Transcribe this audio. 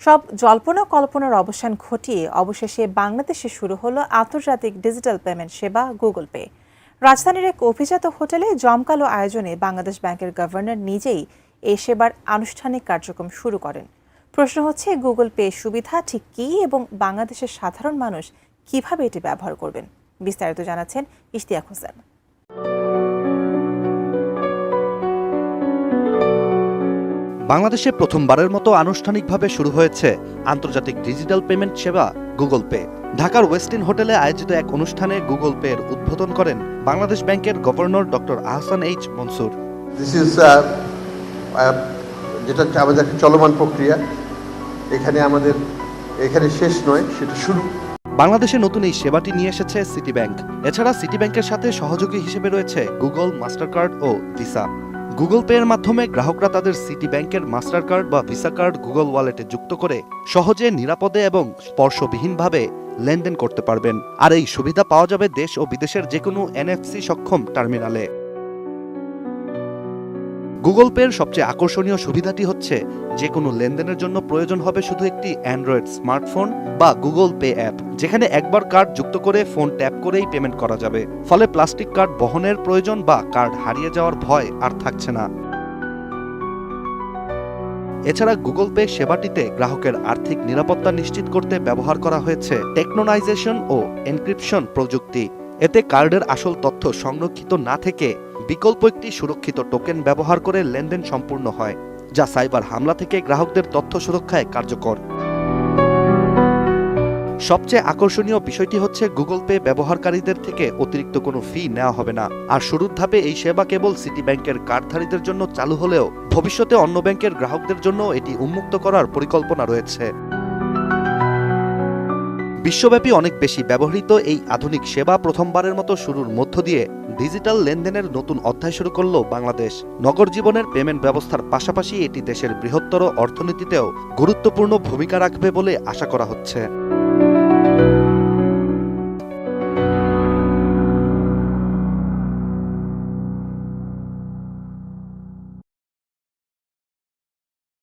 সব জল্পনা কল্পনার অবসান ঘটিয়ে অবশেষে বাংলাদেশে শুরু হলো আন্তর্জাতিক ডিজিটাল পেমেন্ট সেবা গুগল পে। রাজধানীর এক অভিজাত হোটেলে জমকালো আয়োজনে বাংলাদেশ ব্যাংকের গভর্নর নিজেই এ সেবার আনুষ্ঠানিক কার্যক্রম শুরু করেন। প্রশ্ন হচ্ছে, গুগল পে সুবিধা ঠিক কী এবং বাংলাদেশের সাধারণ মানুষ কীভাবে এটি ব্যবহার করবেন? বিস্তারিত জানাচ্ছেন ইশতিয়াক হোসেন। বাংলাদেশে প্রথমবারের মতো আনুষ্ঠানিকভাবে শুরু হয়েছে আন্তর্জাতিক ডিজিটাল পেমেন্ট সেবা গুগল পে। ঢাকার ওয়েস্টিন হোটেলে আয়োজিত এক অনুষ্ঠানে গুগল পে এর উদ্বোধন করেন বাংলাদেশ ব্যাংকের governor doctor Ahsan H Mansur. This is যেটা আমাদের একটা চলমান প্রক্রিয়া। এখানে আমাদের এখানে শেষ নয় সেটা শুরু। বাংলাদেশে নতুন এই সেবাটি নিয়ে এসেছে সিটি ব্যাংক এছাড়া সিটি ব্যাংকের সাথে সহযোগী হিসেবে রয়েছে গুগল মাস্টার কার্ড ও ভিসা। গুগল পে এর মাধ্যমে গ্রাহকরা তাদের সিটি ব্যাংকের মাস্টার কার্ড বা ভিসা কার্ড গুগল ওয়ালেটে যুক্ত করে সহজে, নিরাপদে এবং স্পর্শবিহীনভাবে লেনদেন করতে পারবেন। আর এই সুবিধা পাওয়া যাবে দেশ ও বিদেশের যে কোনো এনএফসি সক্ষম টার্মিনালে গুগল পের সবচেয়ে আকর্ষণীয় সুবিধাটি হচ্ছে যে কোনো লেনদেনের জন্য প্রয়োজন হবে শুধু একটি অ্যান্ড্রয়েড স্মার্টফোন বা গুগল পে অ্যাপ যেখানে একবার কার্ড যুক্ত করে ফোন ট্যাপ করেই পেমেন্ট করা যাবে। ফলে প্লাস্টিক কার্ড বহনের প্রয়োজন বা কার্ড হারিয়ে যাওয়ার ভয় আর থাকছে না। এছাড়া গুগল পে সেবাটিতে গ্রাহকের আর্থিক নিরাপত্তা নিশ্চিত করতে ব্যবহার করা হয়েছে। টেকনোনাইজেশন ও এনক্রিপশন প্রযুক্তি। এতে কার্ডের আসল তথ্য সংরক্ষিত না থেকে বিকল্প একটি সুরক্ষিত টোকেন ব্যবহার করে লেনদেন সম্পূর্ণ হয়, যা সাইবার হামলা থেকে গ্রাহকদের তথ্য সুরক্ষায় কার্যকর। সবচেয়ে আকর্ষণীয় বিষয়টি হচ্ছে গুগল পে ব্যবহারকারীদের থেকে অতিরিক্ত কোনো ফি নেওয়া হবে না। আর শুরুর ধাপে এই সেবা কেবল সিটি ব্যাংকের কার্ডধারীদের জন্য চালু হলেও ভবিষ্যতে অন্য ব্যাংকের গ্রাহকদের জন্য এটি উন্মুক্ত করার পরিকল্পনা রয়েছে। বিশ্বব্যাপী অনেক বেশি ব্যবহৃত এই আধুনিক সেবা প্রথমবারের মতো শুরুর মধ্য দিয়ে ডিজিটাল লেনদেনের নতুন অধ্যায় শুরু করল বাংলাদেশ। নগর জীবনের পেমেন্ট ব্যবস্থার পাশাপাশি এটি দেশের বৃহত্তর অর্থনীতিতেও গুরুত্বপূর্ণ ভূমিকা রাখবে বলে আশা করা হচ্ছে।